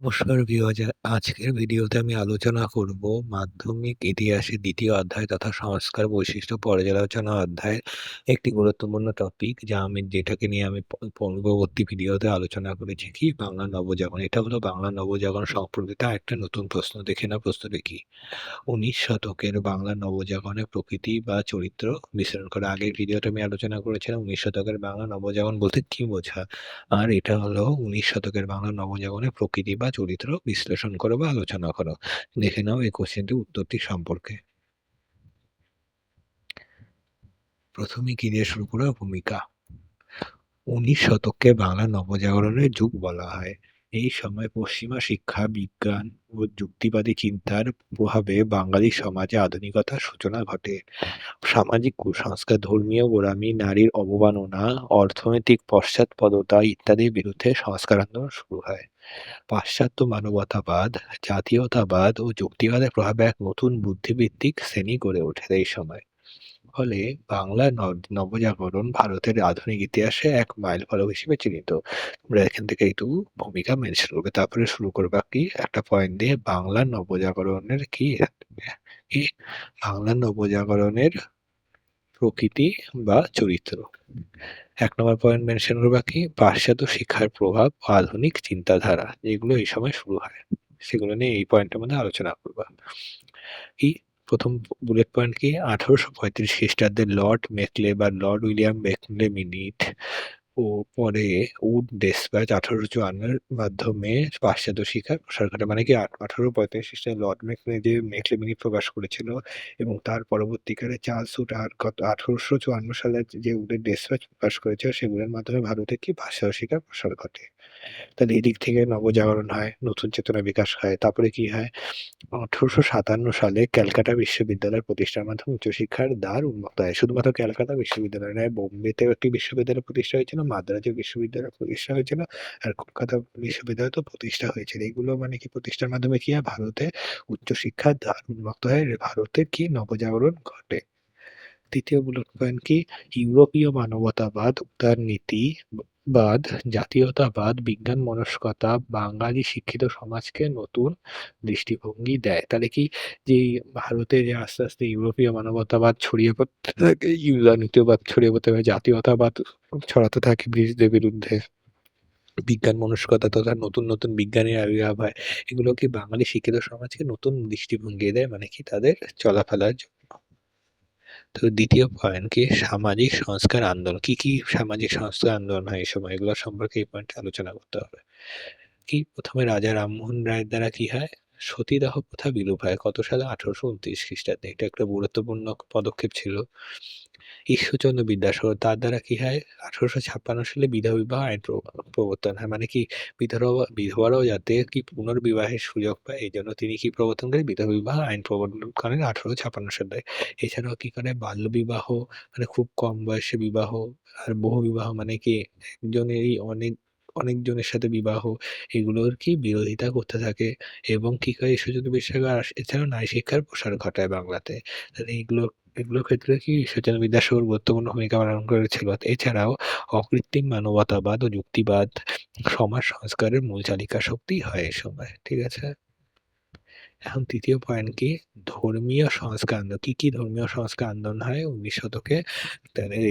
নমস্কার আজকের ভিডিওতে আমি আলোচনা করব মাধ্যমিক ইতিহাসে দ্বিতীয় অধ্যায় তথা সংস্কার বৈশিষ্ট্য পর্যালোচনা অধ্যায়ের একটি গুরুত্বপূর্ণ টপিক যা আমি যেটাকে নিয়ে আমি পূর্ববর্তী ভিডিওতে আলোচনা করেছি কি বাংলা নবজাগরণ। এটা হলো বাংলা নবজাগরণ সম্পর্কিত একটা নতুন প্রশ্ন। দেখে না প্রশ্নটি কি? উনিশ শতকের বাংলা নবজাগরণের প্রকৃতি বা চরিত্র বিশ্লেষণ করা। আগের ভিডিওতে আমি আলোচনা করেছিলাম উনিশ শতকের বাংলা নবজাগরণ বলতে কি বোঝায়? আর এটা হলো উনিশ শতকের বাংলা নবজাগরণের প্রকৃতি বা চরিত্র বিশ্লেষণ করো বা আলোচনা করো। দেখে নাও এই কোশ্চেনটির উত্তরটি সম্পর্কে। প্রথমে কি দিয়ে শুরু করো ভূমিকা। উনিশ শতককে বাংলা নবজাগরণের যুগ বলা হয়। এই সময় পশ্চিমা শিক্ষা, বিজ্ঞান ও যুক্তিবাদী চিন্তার প্রভাবে বাঙালি সমাজে আধুনিকতার সূচনা ঘটে। সামাজিক কুসংস্কার, ধর্মীয় গোঁড়ামি, নারীর অবমাননা, অর্থনৈতিক পশ্চাৎপদতা ইত্যাদির বিরুদ্ধে সংস্কার আন্দোলন শুরু হয়। পাশ্চাত্য মানবতাবাদ, জাতীয়তাবাদ ও যুক্তিবাদের প্রভাবে এক নতুন বুদ্ধিবৃত্তিক শ্রেণি গড়ে ওঠে এই সময়। ফলে বাংলা নব, নবজাগরণ ভারতের আধুনিক ইতিহাসে এক মাইল ফলক হিসেবে চিহ্নিত। তোমরা এখান থেকে একটু ভূমিকা মেনশন করবে। তারপরে শুরু করবা কি একটা পয়েন্ট দিয়ে বাংলা নবজাগরণের কি কি বাংলা নবজাগরণের প্রকৃতি বা চরিত্র। এক নম্বর পয়েন্ট মেনশন করবা কি পাশ্চাত্য শিক্ষার প্রভাব আধুনিক চিন্তাধারা, যেগুলো এই সময় শুরু হয় সেগুলো নিয়ে এই পয়েন্টের মধ্যে আলোচনা করবা কি প্রথম বুলেট পয়েন্ট কি? আঠারোশো পঁয়ত্রিশ খ্রিস্টাব্দে লর্ড মেকলে বা লর্ড উইলিয়াম মেকলে মিনিট ও পরে উড ডেসপ্যাচ আঠারোশো চুয়ান্নের মাধ্যমে পাশ্চাত্য শিক্ষার প্রসার ঘটে। মানে কি আঠারো পঁয়ত্রিশ খ্রিস্টাব্দে লর্ড মেকলে যে মেকলে মিনিট প্রকাশ করেছিল এবং তার পরবর্তীকালে চার্লস উড আর গত আঠারোশো চুয়ান্ন সালে যে উডের ডেসপ্যাচ প্রকাশ করেছিল, সেগুলোর মাধ্যমে ভারতে কি ভাষা শিক্ষার প্রসার ঘটে? তাহলে এদিক থেকে নবজাগরণ হয়, নতুন চেতনা বিকাশ হয়। তারপরে কি হয়? আঠারোশো সাতান্ন সালে ক্যালকাটা বিশ্ববিদ্যালয়ের প্রতিষ্ঠার মাধ্যমে উচ্চশিক্ষার দ্বার উন্মুক্ত হয়। শুধুমাত্র ক্যালকাটা বিশ্ববিদ্যালয় নয়, বোম্বেতেও একটি বিশ্ববিদ্যালয় প্রতিষ্ঠা হয়েছিল মাদ্রাজে বিশ্ববিদ্যালয় প্রতিষ্ঠা হয়েছিল আর কলকাতা বিশ্ববিদ্যালয় তো প্রতিষ্ঠা হয়েছিল। এগুলো মানে কি প্রতিষ্ঠার মাধ্যমে কি হয়? ভারতে উচ্চশিক্ষার দ্বার উন্মুক্ত হয়। ভারতের কি নবজাগরণ ঘটে? তৃতীয় বুলেট পয়েন্ট কি? ইউরোপীয় মানবতাবাদ উদারনীতি বাদ, জাতীয়তাবাদ, বিজ্ঞান, মনস্কতা, বাঙালি শিক্ষিত সমাজকে নতুন দৃষ্টিভঙ্গি দেয়। তাহলে কি যে ভারতে যে আস্তে আস্তে ইউরোপীয় মানবতাবাদ ছড়িয়ে পড়তে থাকে ইউদানীতিবাদ ছড়িয়ে পড়তে থাকে, জাতীয়তাবাদ ছড়াতে থাকে ব্রিটিশদের বিরুদ্ধে, বিজ্ঞান, মনস্কতা তথা নতুন নতুন বিজ্ঞানের আবির্ভাব হয়, এগুলো কি বাঙালি শিক্ষিত সমাজকে নতুন দৃষ্টিভঙ্গি দেয়? মানে কি তাদের চলাফেরার জন্য? তো দ্বিতীয় পয়েন্ট কি সামাজিক সংস্কার আন্দোলন? কি কি সামাজিক সংস্কার আন্দোলন হয় এই সময়? এগুলো সম্পর্কে এই পয়েন্ট আলোচনা করতে হবে। কি প্রথমে রাজা রামমোহন রায়ের দ্বারা কি হয়? সতীদাহ প্রথা বিলুপ হয়। কত সালে? আঠারোশো উনত্রিশ খ্রিস্টাব্দে। এটা একটা গুরুত্বপূর্ণ পদক্ষেপ ছিল। ঈশ্বরচন্দ্র বিদ্যাসাগর তার দ্বারা কি হয়? আঠারোশো ছাপ্পান্ন সালে বিধবা বিবাহ আইন প্রবর্তন হয়। মানে কি? বিধবা বিধবারাও যাতে কি পুনর্বিবাহের সুযোগ পায় এই জন্য তিনি কি প্রবর্তন করেন? বিধবা বিবাহ আইন প্রবর্তন করেন আঠারোশো ছাপ্পান্ন সালে। এছাড়াও কি করে? বাল্য বিবাহ মানে খুব কম বয়সে বিবাহ, আর বহু বিবাহ মানে কি একজনেরই অনেক, অনেকজনের সাথে বিবাহ, এগুলোর কি বিরোধিতা করতে থাকে। এবং কি করে? ঈশ্বরচন্দ্র বিদ্যাসাগর এছাড়াও নারী শিক্ষার প্রসার ঘটায় বাংলাতে। তাহলে এইগুলো এগুলোর ক্ষেত্রে কি সেজন্য বিদ্যাসাগর গুরুত্বপূর্ণ ভূমিকা পালন করেছিল? এছাড়াও, অকৃত্রিম মানবতাবাদ ও যুক্তিবাদ সমাজ সংস্কারের মূল চালিকা শক্তি হয় এ সময়, ঠিক আছে? এখন তৃতীয় পয়েন্ট কি? ধর্মীয় সংস্কার। আন্দোলন কি কি ধর্মীয় সংস্কার আন্দোলন হয় উনিশ শতকে?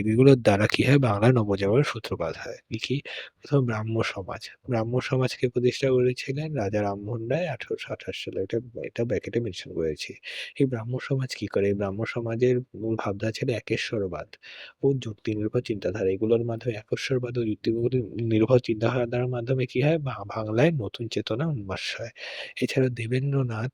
এগুলোর দ্বারা কি হয়? বাংলা নবজাগরণের সূত্রপাত হয়। কি কি? প্রথম ব্রাহ্ম সমাজ। ব্রাহ্ম সমাজকে প্রতিষ্ঠা করেছিলেন রাজা রামমোহন রায় আঠারোশো আঠাশ সালে। এটা এটা ব্যাকেটে মেনশন করেছি। এই ব্রাহ্ম সমাজ কি করে? এই ব্রাহ্ম সমাজের মূল ভাবনা ছিল একেশ্বরবাদ ও যুক্তি নির্ভর চিন্তাধারা। এগুলোর মাধ্যমে একেশ্বরবাদ ও যুক্তি নির্ভর চিন্তাধারার মাধ্যমে কি হয়? বাংলায় নতুন চেতনা উন্মাস হয়। এছাড়া দেবেন্দ্রনাথ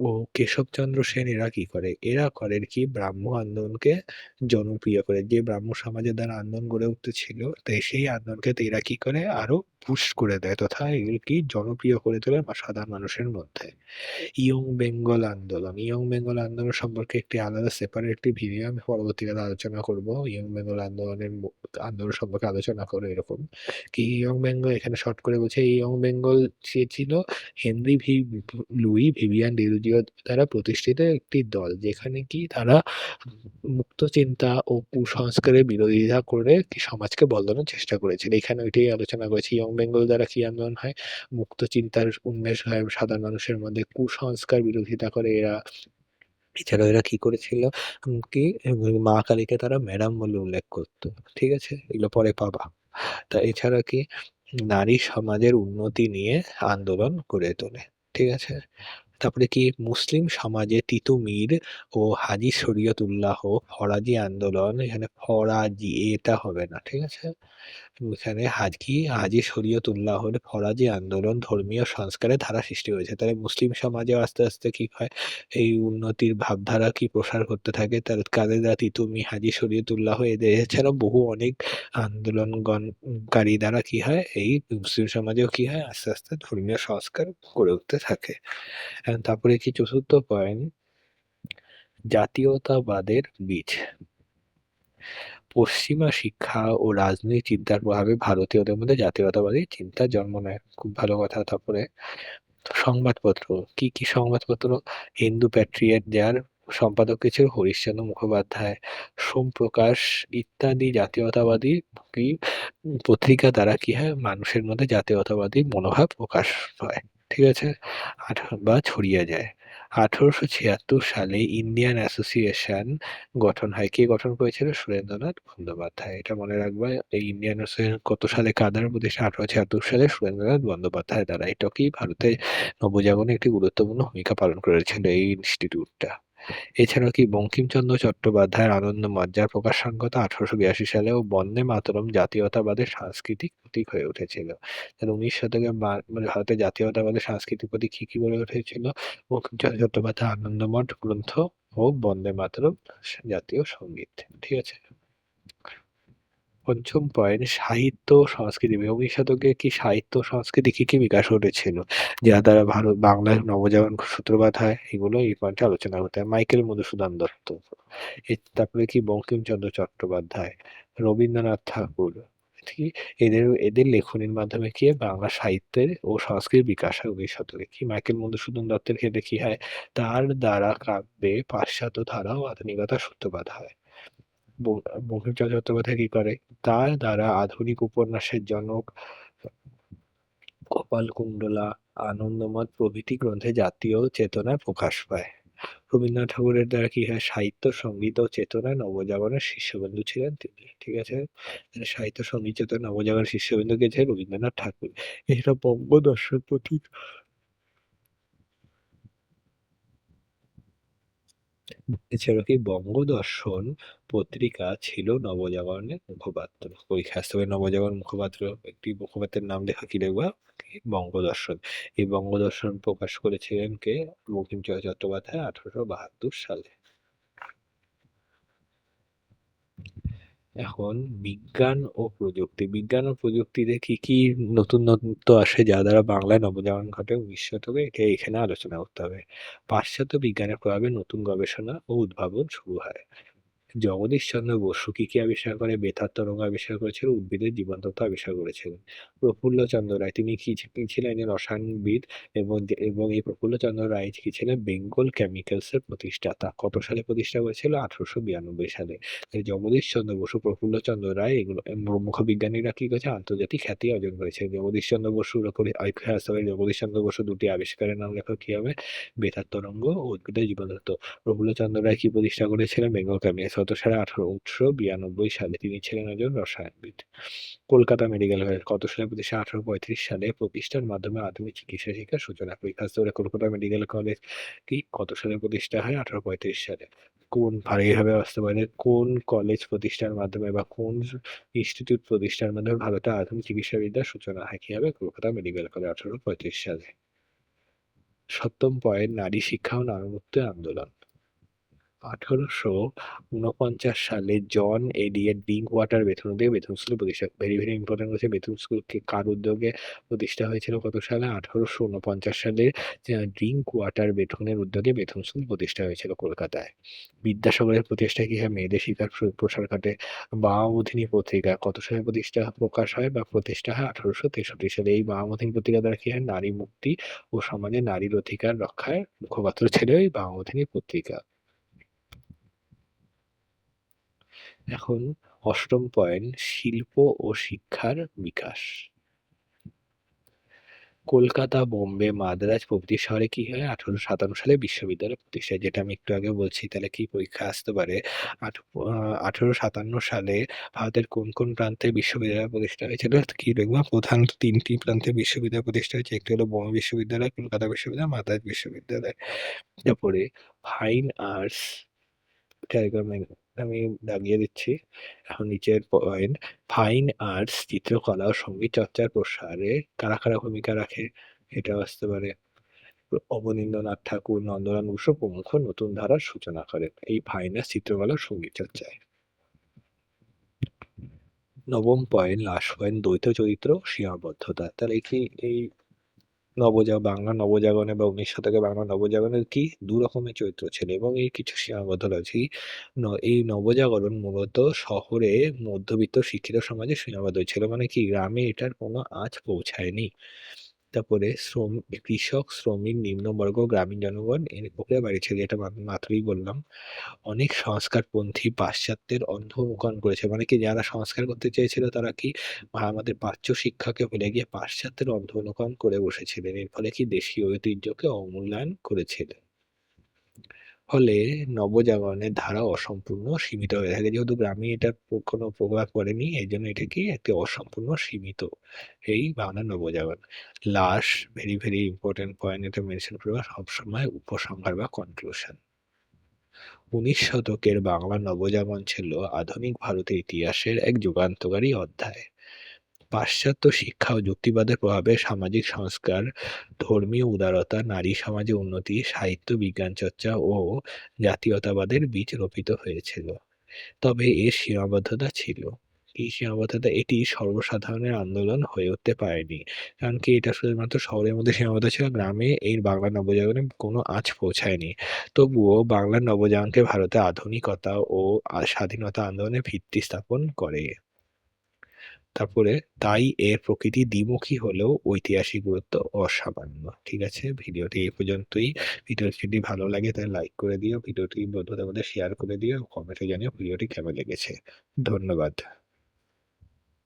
ও কেশবচন্দ্র সেন এরা কি করে? এরা করেন কি ব্রাহ্ম আন্দোলনকে জনপ্রিয় করে। যে ব্রাহ্ম সমাজের দ্বারা আন্দোলন গড়ে উঠতেছিল তাই সেই আন্দোলনকে এরা কি করে? আরও পুশ করে দেয় তথা এগুলি জনপ্রিয় করে তোলে সাধারণ মানুষের মধ্যে। ইয়ং বেঙ্গল আন্দোলন। ইয়ং বেঙ্গল আন্দোলন সম্পর্কে একটি আলাদা সেপারেট একটি ভিডিও আমি পরবর্তীকালে আলোচনা করব। ইয়ং বেঙ্গল আন্দোলনের আন্দোলন সম্পর্কে আলোচনা করে এরকম কি ইয়ং বেঙ্গল এখানে শর্ট করে বলছে ইয়ং বেঙ্গল সে ছিল, হেনরি ভি লুই ভিভিয়ান ডি নেহরুজীর দ্বারা প্রতিষ্ঠিত একটি দল। যেখানে কি তারা মুক্ত চিন্তা ও কুসংস্কারের বিরোধিতা করে সমাজকে বদলানোর চেষ্টা করেছিল। এখানে ওইটাই আলোচনা করেছি। ইয়ং বেঙ্গল দ্বারা কি আন্দোলন হয়? মুক্ত চিন্তার উন্মেষ হয়, সাধারণ মানুষের মধ্যে। কুসংস্কার বিরোধিতা করে এরা। এছাড়াও এরা কি করেছিল? কি মা কালীকে তারা ম্যাডাম বলে উল্লেখ করত। ঠিক আছে? এগুলো পরে পাবা। তা এছাড়া কি? নারী সমাজের উন্নতি নিয়ে আন্দোলন গড়ে তোলে। ঠিক আছে? তারপরে কি? মুসলিম সমাজে তিতুমীর ও হাজি শরীয়তুল্লাহ ফরাজি আন্দোলন, এখানে ফরাজি এটা হবে না। ঠিক আছে? এখানে হাজি হাজী শরীয়তুল্লাহর ফরাজি আন্দোলন ধর্মীয় সংস্কারের ধারা সৃষ্টি হয়েছে। তাহলে মুসলিম সমাজে আস্তে, আস্তে কি হয়? এই উন্নতির ভাবধারা কি প্রসার করতে থাকে। তার কাদের তিতুমী, হাজী শরীয়তুল্লাহ এদের এছাড়াও বহু অনেক আন্দোলনগণকারী দ্বারা কি হয়? এই মুসলিম সমাজেও কি হয়? আস্তে, আস্তে ধর্মীয় সংস্কার গড়ে উঠতে থাকে। তারপরে কি চতুর্থ পয়েন্ট জাতীয়তাবাদের বীজ। পশ্চিমা শিক্ষা ও রাজনৈতিক চিন্তার প্রভাবে ভারতীয়দের মধ্যে জাতীয়তাবাদী চিন্তার জন্ম নেয়। খুব ভালো কথা। তারপরে সংবাদপত্র। কি, কি সংবাদপত্র? হিন্দু প্যাট্রিয়ট যার সম্পাদক ছিল হরিশচন্দ্র মুখোপাধ্যায়, সোমপ্রকাশ ইত্যাদি জাতীয়তাবাদী কি পত্রিকা দ্বারা কি হয়? মানুষের মধ্যে জাতীয়তাবাদী মনোভাব প্রকাশ হয়। ঠিক আছে? আঠা বা ছড়িয়ে যায়। ১৮৭৬ সালে ইন্ডিয়ান অ্যাসোসিয়েশন গঠন হয়। কে গঠন করেছিল? সুরেন্দ্রনাথ বন্দ্যোপাধ্যায়। এটা মনে রাখবা। এই ইন্ডিয়ান অ্যাসোসিয়েশন কত সালে কাদার প্রদেশে আঠারোশো ছিয়াত্তর সালে সুরেন্দ্রনাথ বন্দ্যোপাধ্যায় দ্বারা। এটাকেই ভারতের নবজাগরণে একটি গুরুত্বপূর্ণ ভূমিকা পালন করেছিল এই ইনস্টিটিউটটা। এছাড়াও কি বঙ্কিমচন্দ্র চট্টোপাধ্যায়ের আনন্দ যার প্রকাশাঙ্ক ১৮৮২ সালে ও বন্দে মাতরম জাতীয়তাবাদের সাংস্কৃতিক প্রতীক হয়ে উঠেছিল। তাহলে ১৯ শতকে মানে ভারতের জাতীয়তাবাদের সাংস্কৃতিক প্রতীক কি, কি বলে উঠেছিল? বঙ্কিমচন্দ্র চট্টোপাধ্যায় আনন্দমঠ গ্রন্থ ও বন্দে মাতরম জাতীয় সংগীত। ঠিক আছে? পঞ্চম পয়েন্ট সাহিত্য সংস্কৃতি। বিংশ শতকে কি সাহিত্য সংস্কৃতি কি, কি বিকাশ ঘটেছিল? যার দ্বারা ভারত বাংলার নবজাগরণ সূত্রপাত হয়। এগুলো এই পয়েন্টে আলোচনা করতে হয়। মাইকেল মধুসূদন দত্ত। তারপরে কি বঙ্কিমচন্দ্র চট্টোপাধ্যায়, রবীন্দ্রনাথ ঠাকুর। কি এদের এদের লেখনীর মাধ্যমে কি বাংলা সাহিত্যের ও সংস্কৃতির বিকাশ হয় উনিশ শতকে। কি মাইকেল মধুসূদন দত্তের ক্ষেত্রে কি হয়? তার দ্বারা কাব্যে পাশ্চাত্য ধারা ও আধুনিকতার সূত্রপাত হয়। বঙ্কিমচন্দ্র চট্টোপাধ্যায় কি করে? তার দ্বারা আধুনিক উপন্যাসের জনক কপালকুণ্ডলা, আনন্দমঠ প্রভৃতি গ্রন্থে জাতীয় চেতনার প্রকাশ পায়। রবীন্দ্রনাথ ঠাকুরের দ্বারা কি হয়? সাহিত্য, সংগীত ও চেতনায় নবজাগরণের শীর্ষবিন্দু ছিলেন তিনি। ঠিক আছে? সাহিত্য, সংগীত, চেতনা নবজাগরণের শিষ্যবিন্দু ছিলেন? রবীন্দ্রনাথ ঠাকুর। এছাড়া বঙ্গ বঙ্গদর্শন পত্রিকা এছাড়াও কি বঙ্গদর্শন পত্রিকা ছিল নবজাগরণের মুখপাত্র। ওই আসতে নবজাগরণ মুখপাত্র একটি মুখপাত্রের নাম লেখা কি লেখবা বঙ্গদর্শন। এই বঙ্গদর্শন প্রকাশ করেছিলেন কে? বঙ্কিমচন্দ্র চট্টোপাধ্যায় ১৮৭২ সালে। এখন বিজ্ঞান ও প্রযুক্তি। বিজ্ঞান ও প্রযুক্তিতে কি, কি নতুন নতুনত্ব আসে যা দ্বারা বাংলায় নবজাগরণ ঘটে ১৯ শতকে এটা এখানে আলোচনা করতে হবে। পাশ্চাত্য বিজ্ঞানের প্রভাবে নতুন গবেষণা ও উদ্ভাবন শুরু হয়। জগদীশচন্দ্র বসু কি, কি আবিষ্কার করে? বেতার তরঙ্গ আবিষ্কার করেছিলেন, উদ্ভিদের জীবনতত্ত্ব আবিষ্কার করেছিলেন। প্রফুল্লচন্দ্র রায় তিনি কি ছিলেন? রসায়নবিদ এবং এবং এই প্রফুল্লচন্দ্র রায় কি ছিলেন? বেঙ্গল কেমিক্যালস এর প্রতিষ্ঠাতা। কত সালে প্রতিষ্ঠা করেছিল? ১৮৯২ সালে। জগদীশচন্দ্র বসু, প্রফুল্লচন্দ্র রায় এগুলো প্রমুখ বিজ্ঞানীরা কি করেছে? আন্তর্জাতিক খ্যাতি অর্জন করেছে। জগদীশচন্দ্র বসুর উপরে জগদীশচন্দ্র বসু দুটি আবিষ্কারের নাম লেখো কি হবে? বেতার তরঙ্গ ও উদ্ভিদের জীবনতত্ত্ব। প্রফুল্লচন্দ্র রায় কি প্রতিষ্ঠা করেছিলেন? বেঙ্গল কেমিক্যালস কত সালে? আঠারোশো বিরানব্বই সালে। তিনি ছিলেন একজন রসায়নবিদ। কলকাতা মেডিকেল কলেজ কত সালে প্রতিষ্ঠা? আঠারোশো পঁয়ত্রিশ সালে। প্রতিষ্ঠার মাধ্যমে আধুনিক চিকিৎসা শিক্ষার সূচনা। পরীক্ষা আসতে পারে কলকাতা মেডিকেল কলেজ কি কত সালে প্রতিষ্ঠা হয়? আঠারোশো পঁয়ত্রিশ সালে। কোন আসতে পারে কোন কলেজ প্রতিষ্ঠার মাধ্যমে বা কোন ইনস্টিটিউট প্রতিষ্ঠার মাধ্যমে ভারতে আধুনিক চিকিৎসাবিদ্যার সূচনা হয়? কি হবে? কলকাতা মেডিকেল কলেজ আঠারো পঁয়ত্রিশ সালে। সপ্তম পয়েন্ট নারী শিক্ষা ও নারীমুক্তি আন্দোলন। 1849 সালে জন এলিয়ট ড্রিঙ্কওয়াটার বেথুন উদ্যোগে বেথুন স্কুল প্রতিষ্ঠা ভেরি ভেরি ইম্পর্টেন্ট হচ্ছে বেথুন স্কুল কার উদ্যোগে প্রতিষ্ঠা হয়েছিল, কত সালে? আঠারোশো উনপঞ্চাশ সালে ড্রিঙ্ক ওয়াটার বেথুনের উদ্যোগে বেথুন স্কুল প্রতিষ্ঠা হয়েছিল কলকাতায়। বিদ্যাসাগরের প্রতিষ্ঠায় কি হয়? মেয়েদের শিকার প্রসার ঘটে বামাবোধিনী পত্রিকা, কত সালে প্রতিষ্ঠা প্রকাশ হয় বা প্রতিষ্ঠা হয়? আঠারোশো তেষট্টি সালে, এই বামাবোধিনী পত্রিকা দ্বারা কি হয়? নারী মুক্তি ও সমাজে নারীর অধিকার রক্ষায় মুখপাত্র ছিল এই বামাবোধিনী পত্রিকা। এখন অষ্টম পয়েন্ট, শিল্প ও শিক্ষার বিকাশ। কলকাতা, বোম্বে, মাদ্রাজ প্রভৃতি শহরে কি হয়? আঠারোশো সাতান্ন সালে বিশ্ববিদ্যালয় প্রতিষ্ঠা। যেটা আমি একটু আগে বলছি, তাহলে কি পরীক্ষা আসতে পারে? আঠারো সাতান্ন সালে ভারতের কোন কোন প্রান্তে বিশ্ববিদ্যালয় প্রতিষ্ঠা হয়েছিল কি দেখব? প্রধানত তিনটি প্রান্তে বিশ্ববিদ্যালয় প্রতিষ্ঠা হয়েছে। একটি হলো বোম্বে বিশ্ববিদ্যালয়, কলকাতা বিশ্ববিদ্যালয়, মাদ্রাজ বিশ্ববিদ্যালয়। তারপরে ফাইন আর্টস আমি দাগিয়ে দিচ্ছি। এখন নিচের পয়েন্ট, ফাইন আর্টস চিত্রকলা ও সংগীত চর্চার প্রসারে কারা কারা ভূমিকা রাখে? এটাও আসতে পারে অবনীন্দ্রনাথ ঠাকুর নন্দলাল বসু প্রমুখ নতুন ধারার সূচনা করেন এই ফাইন আর্টস চিত্রকলা সংগীত চর্চায়। নবম পয়েন্ট, লাস্ট পয়েন্ট, দ্বৈত চরিত্র সীমাবদ্ধতা তাহলে এই নবজা বাংলা নবজাগরণে বা উনিশ শতকে বাংলা নবজাগরণের কি দু রকমের চরিত্র ছিল এবং এর কিছু সীমাবদ্ধতা আছে এই নবজাগরণ মূলত শহরে মধ্যবিত্ত শিক্ষিত সমাজে সীমাবদ্ধ ছিল। মানে কি, গ্রামে এটার কোনো আজ পৌঁছায়নি। তারপরে শ্রম, কৃষক, শ্রমিক, নিম্নবর্গ, গ্রামীণ জনগণ, এর উপরে বাড়ি ছেড়ে এটা মাত্রই বললাম। অনেক সংস্কারপন্থী পাশ্চাত্যের অন্ধ অনুকরণ করেছে। মানে কি যারা সংস্কার করতে চেয়েছিল তারা কি আমাদের প্রাচ্য শিক্ষাকে ভুলে গিয়ে পাশ্চাত্যের অন্ধ অনুকরণ করে বসেছিলেন? এর ফলে কি দেশীয় ঐতিহ্যকে অমূল্যায়ন করেছিলেন? ফলে নবজাগরণের ধারা অসম্পূর্ণ সীমিত হয়ে থাকে। যেহেতু গ্রামে এটা কোনো প্রভাব পড়েনি এই জন্য এটা কি একটি অসম্পূর্ণ সীমিত এই বাংলা নবজাগরণ। Last very very important point এটা মেনশন করবা, সবসময় উপসংহার বা কনক্লুশন উনিশ শতকের বাংলা নবজাগরণ ছিল আধুনিক ভারতের ইতিহাসের এক যুগান্তকারী অধ্যায়। পাশ্চাত্য শিক্ষা ও যুক্তিবাদের প্রভাবে সামাজিক সংস্কার, ধর্মীয় উদারতা, নারী সমাজে উন্নতি, সাহিত্য, বিজ্ঞান চর্চা ও জাতীয়তাবাদের বীজ রোপিত হয়েছিল। তবে এর সীমাবদ্ধতা ছিল। এই সীমাবদ্ধতা এটি সর্বসাধারণের আন্দোলন হয়ে উঠতে পারেনি। কারণ কি এটা শুধুমাত্র শহরের মধ্যে সীমাবদ্ধ ছিল? গ্রামে এই বাংলা নবজাগরণে কোনো আঁচ পৌঁছায়নি। তবুও বাংলার নবজাগরণকে ভারতে আধুনিকতা ও স্বাধীনতা আন্দোলনের ভিত্তি স্থাপন করে। তারপরে তাই এর প্রকৃতি দ্বিমুখী হলেও ঐতিহাসিক গুরুত্ব অসামান্য। ঠিক আছে? ভিডিওটি এই পর্যন্তই। ভিডিওটি যদি ভালো লাগে তাহলে লাইক করে দিও। ভিডিওটি বন্ধুদের মধ্যে শেয়ার করে দিও। কমেন্টে জানিও ভিডিওটি কেমন লেগেছে। ধন্যবাদ।